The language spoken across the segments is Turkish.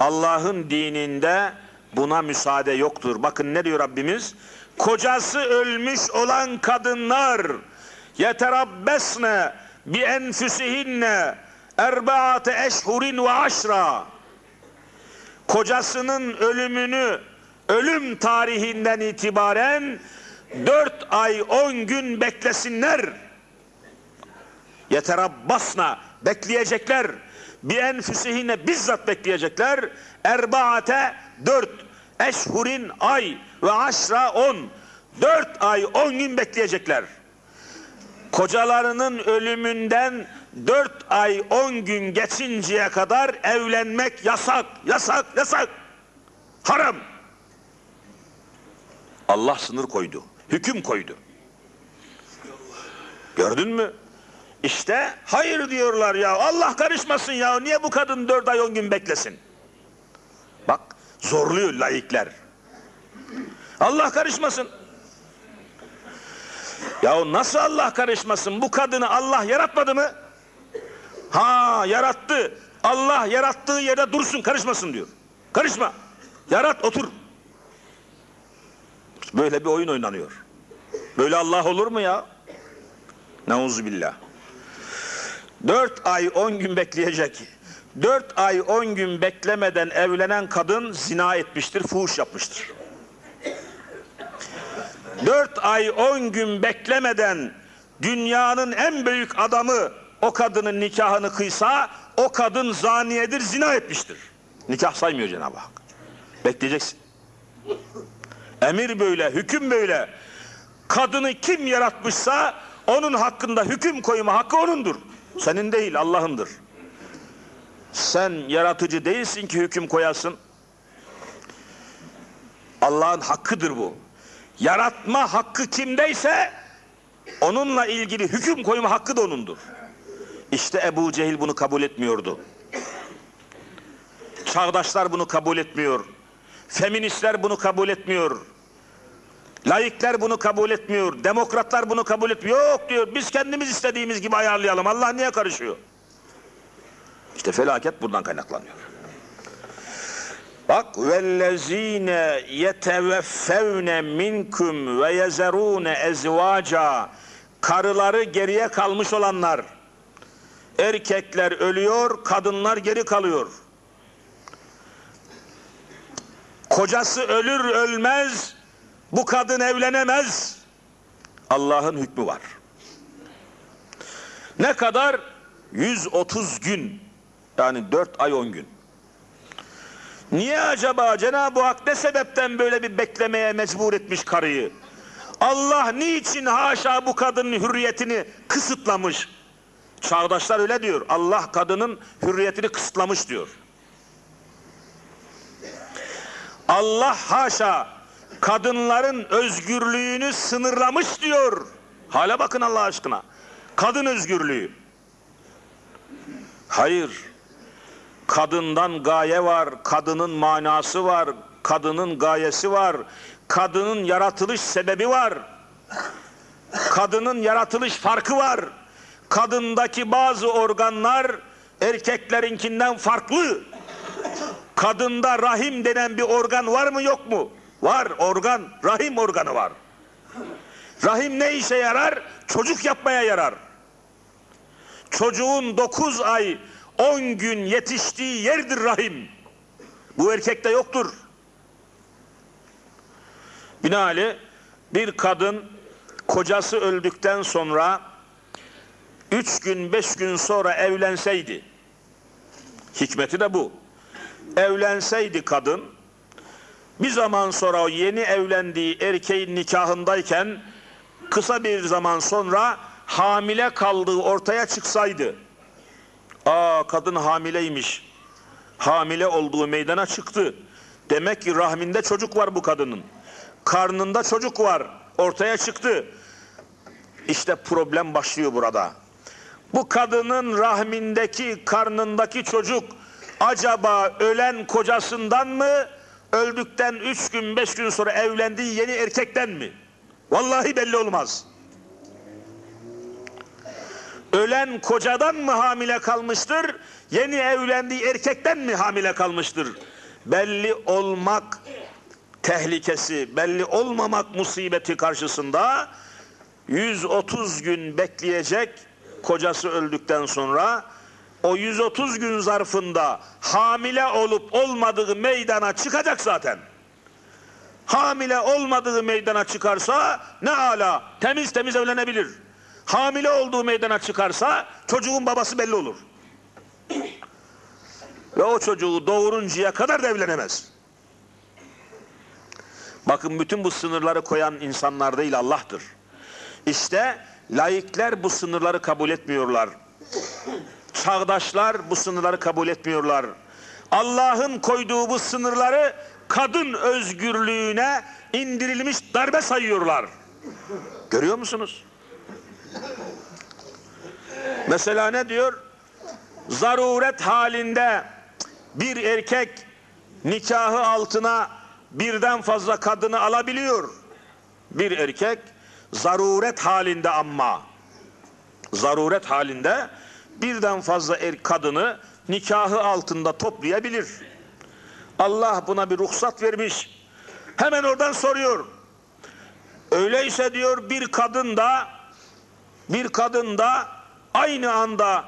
Allah'ın dininde buna müsaade yoktur. Bakın ne diyor Rabbimiz? Kocası ölmüş olan kadınlar yeterabbesne bi enfusihinne erbaate eşhurin ve aşra kocasının ölümünü ölüm tarihinden itibaren dört ay on gün beklesinler. Yeterabbasna bekleyecekler. Bir enfüsihine bizzat bekleyecekler. Erbaate dört eşhurin ay ve aşra on. Dört ay on gün bekleyecekler. Kocalarının ölümünden dört ay on gün geçinceye kadar evlenmek yasak, yasak, yasak. Haram. Allah sınır koydu. Hüküm koydu. Gördün mü? İşte hayır diyorlar ya. Allah karışmasın ya. Niye bu kadın dört ay on gün beklesin? Bak zorluyor laikler. Allah karışmasın. Ya nasıl Allah karışmasın? Bu kadını Allah yaratmadı mı? Ha yarattı. Allah yarattığı yerde dursun karışmasın diyor. Karışma. Yarat otur. Böyle bir oyun oynanıyor. Böyle Allah olur mu ya? Neuzubillah. Dört ay on gün bekleyecek. Dört ay on gün beklemeden evlenen kadın zina etmiştir, fuhuş yapmıştır. Dört ay on gün beklemeden dünyanın en büyük adamı o kadının nikahını kıysa o kadın zaniyedir, zina etmiştir. Nikah saymıyor Cenab-ı Hak. Bekleyeceksin. Emir böyle, hüküm böyle. Kadını kim yaratmışsa onun hakkında hüküm koyma hakkı onundur. Senin değil, Allah'ındır. Sen yaratıcı değilsin ki hüküm koyasın. Allah'ın hakkıdır bu. Yaratma hakkı kimdeyse onunla ilgili hüküm koyma hakkı da onundur. İşte Ebu Cehil bunu kabul etmiyordu. Çağdaşlar bunu kabul etmiyor. Feministler bunu kabul etmiyor. Laikler bunu kabul etmiyor. Demokratlar bunu kabul etmiyor. Yok diyor biz kendimiz istediğimiz gibi ayarlayalım. Allah niye karışıyor? İşte felaket buradan kaynaklanıyor. Bak vellezine yeteveffevne minkum ve yezerune ezvaca karıları geriye kalmış olanlar erkekler ölüyor kadınlar geri kalıyor kocası ölür ölmez bu kadın evlenemez Allah'ın hükmü var ne kadar 130 gün yani 4 ay 10 gün Niye acaba Cenab-ı Hak ne sebepten böyle bir beklemeye mecbur etmiş karıyı? Allah niçin haşa bu kadının hürriyetini kısıtlamış? Çağdaşlar öyle diyor. Allah kadının hürriyetini kısıtlamış diyor. Allah haşa kadınların özgürlüğünü sınırlamış diyor. Hala bakın Allah aşkına. Kadın özgürlüğü. Hayır kadından gaye var, kadının manası var, kadının gayesi var, kadının yaratılış sebebi var, kadının yaratılış farkı var, kadındaki bazı organlar erkeklerinkinden farklı. Kadında rahim denen bir organ var mı yok mu? Var organ, rahim organı var. Rahim ne işe yarar? Çocuk yapmaya yarar. Çocuğun 9 ay 10 gün yetiştiği yerdir rahim. Bu erkekte yoktur. Binaenaleyh bir kadın kocası öldükten sonra 3 gün 5 gün sonra evlenseydi hikmeti de bu. Evlenseydi kadın bir zaman sonra o yeni evlendiği erkeğin nikahındayken kısa bir zaman sonra hamile kaldığı ortaya çıksaydı Aa kadın hamileymiş. Hamile olduğu meydana çıktı. Demek ki rahminde çocuk var bu kadının. Karnında çocuk var. Ortaya çıktı. İşte problem başlıyor burada. Bu kadının rahmindeki, karnındaki çocuk acaba ölen kocasından mı, öldükten üç gün, beş gün sonra evlendiği yeni erkekten mi? Vallahi belli olmaz. ölen kocadan mı hamile kalmıştır? Yeni evlendiği erkekten mi hamile kalmıştır? Belli olmak tehlikesi, belli olmamak musibeti karşısında 130 gün bekleyecek kocası öldükten sonra o 130 gün zarfında hamile olup olmadığı meydana çıkacak zaten. Hamile olmadığı meydana çıkarsa ne ala temiz temiz evlenebilir. Hamile olduğu meydana çıkarsa çocuğun babası belli olur. Ve o çocuğu doğuruncaya kadar da evlenemez. Bakın bütün bu sınırları koyan insanlar değil Allah'tır. İşte laikler bu sınırları kabul etmiyorlar. Çağdaşlar bu sınırları kabul etmiyorlar. Allah'ın koyduğu bu sınırları kadın özgürlüğüne indirilmiş darbe sayıyorlar. Görüyor musunuz? Mesela ne diyor? Zaruret halinde bir erkek nikahı altına birden fazla kadını alabiliyor. Bir erkek zaruret halinde ama zaruret halinde birden fazla er, kadını nikahı altında toplayabilir. Allah buna bir ruhsat vermiş. Hemen oradan soruyor. Öyleyse diyor bir kadın da bir kadın da aynı anda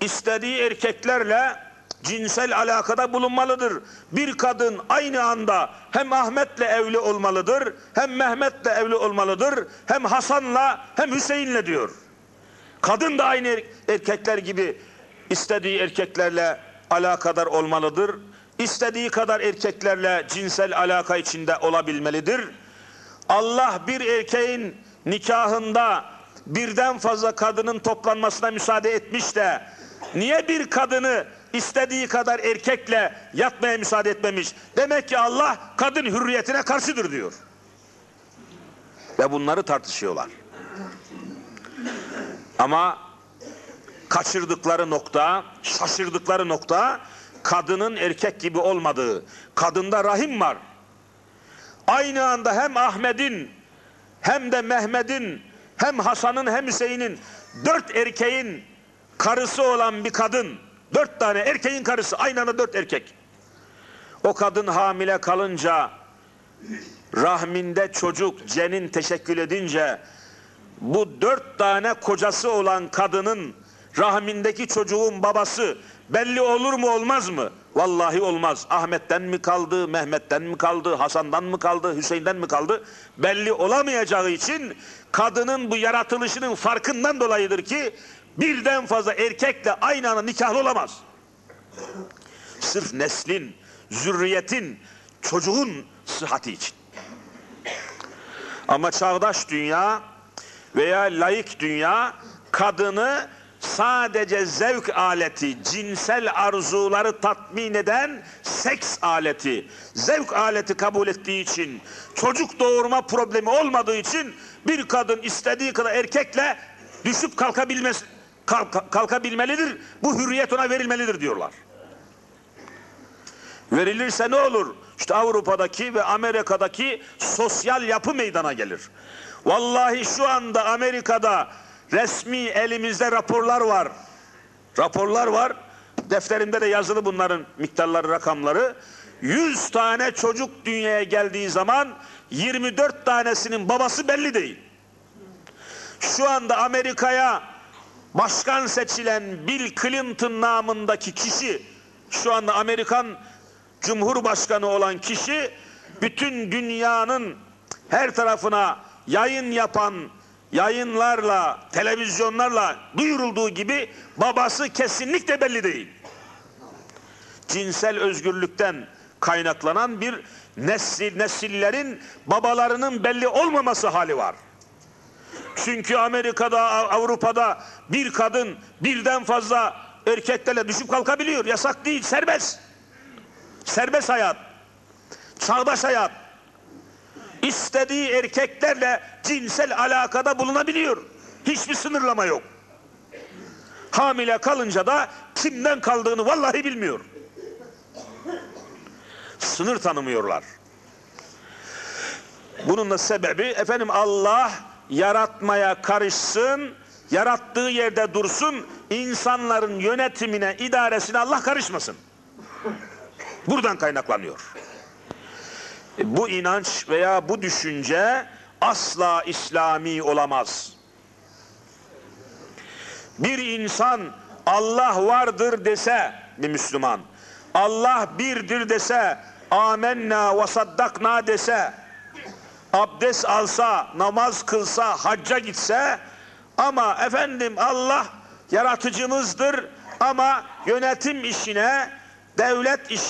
istediği erkeklerle cinsel alakada bulunmalıdır. Bir kadın aynı anda hem Ahmet'le evli olmalıdır, hem Mehmet'le evli olmalıdır, hem Hasan'la hem Hüseyin'le diyor. Kadın da aynı er- erkekler gibi istediği erkeklerle alakadar olmalıdır. İstediği kadar erkeklerle cinsel alaka içinde olabilmelidir. Allah bir erkeğin nikahında birden fazla kadının toplanmasına müsaade etmiş de niye bir kadını istediği kadar erkekle yatmaya müsaade etmemiş? Demek ki Allah kadın hürriyetine karşıdır diyor. Ve bunları tartışıyorlar. Ama kaçırdıkları nokta, şaşırdıkları nokta kadının erkek gibi olmadığı. Kadında rahim var. Aynı anda hem Ahmet'in hem de Mehmet'in hem Hasan'ın hem Hüseyin'in dört erkeğin karısı olan bir kadın dört tane erkeğin karısı aynı anda dört erkek o kadın hamile kalınca rahminde çocuk cenin teşekkül edince bu dört tane kocası olan kadının rahmindeki çocuğun babası belli olur mu olmaz mı? Vallahi olmaz. Ahmet'ten mi kaldı, Mehmet'ten mi kaldı, Hasan'dan mı kaldı, Hüseyin'den mi kaldı? Belli olamayacağı için kadının bu yaratılışının farkından dolayıdır ki birden fazla erkekle aynı anda nikahlı olamaz. Sırf neslin, zürriyetin, çocuğun sıhhati için. Ama çağdaş dünya veya layık dünya kadını sadece zevk aleti, cinsel arzuları tatmin eden seks aleti, zevk aleti kabul ettiği için, çocuk doğurma problemi olmadığı için bir kadın istediği kadar erkekle düşüp kalkabilmesi, kalk- kalkabilmelidir. Bu hürriyet ona verilmelidir diyorlar. Verilirse ne olur? İşte Avrupa'daki ve Amerika'daki sosyal yapı meydana gelir. Vallahi şu anda Amerika'da resmi elimizde raporlar var. Raporlar var. Defterimde de yazılı bunların miktarları, rakamları. 100 tane çocuk dünyaya geldiği zaman 24 tanesinin babası belli değil. Şu anda Amerika'ya başkan seçilen Bill Clinton namındaki kişi şu anda Amerikan Cumhurbaşkanı olan kişi bütün dünyanın her tarafına yayın yapan yayınlarla, televizyonlarla duyurulduğu gibi babası kesinlikle belli değil. Cinsel özgürlükten kaynaklanan bir nesil, nesillerin babalarının belli olmaması hali var. Çünkü Amerika'da, Avrupa'da bir kadın birden fazla erkeklerle düşüp kalkabiliyor. Yasak değil, serbest. Serbest hayat. Çağdaş hayat. İstediği erkeklerle cinsel alakada bulunabiliyor. Hiçbir sınırlama yok. Hamile kalınca da kimden kaldığını vallahi bilmiyor. Sınır tanımıyorlar. Bunun da sebebi efendim Allah yaratmaya karışsın, yarattığı yerde dursun, insanların yönetimine, idaresine Allah karışmasın. Buradan kaynaklanıyor. E, Bu inanç veya bu düşünce asla İslami olamaz. Bir insan Allah vardır dese bir Müslüman, Allah birdir dese, amenna ve saddakna dese, abdest alsa, namaz kılsa, hacca gitse ama efendim Allah yaratıcımızdır ama yönetim işine, devlet işine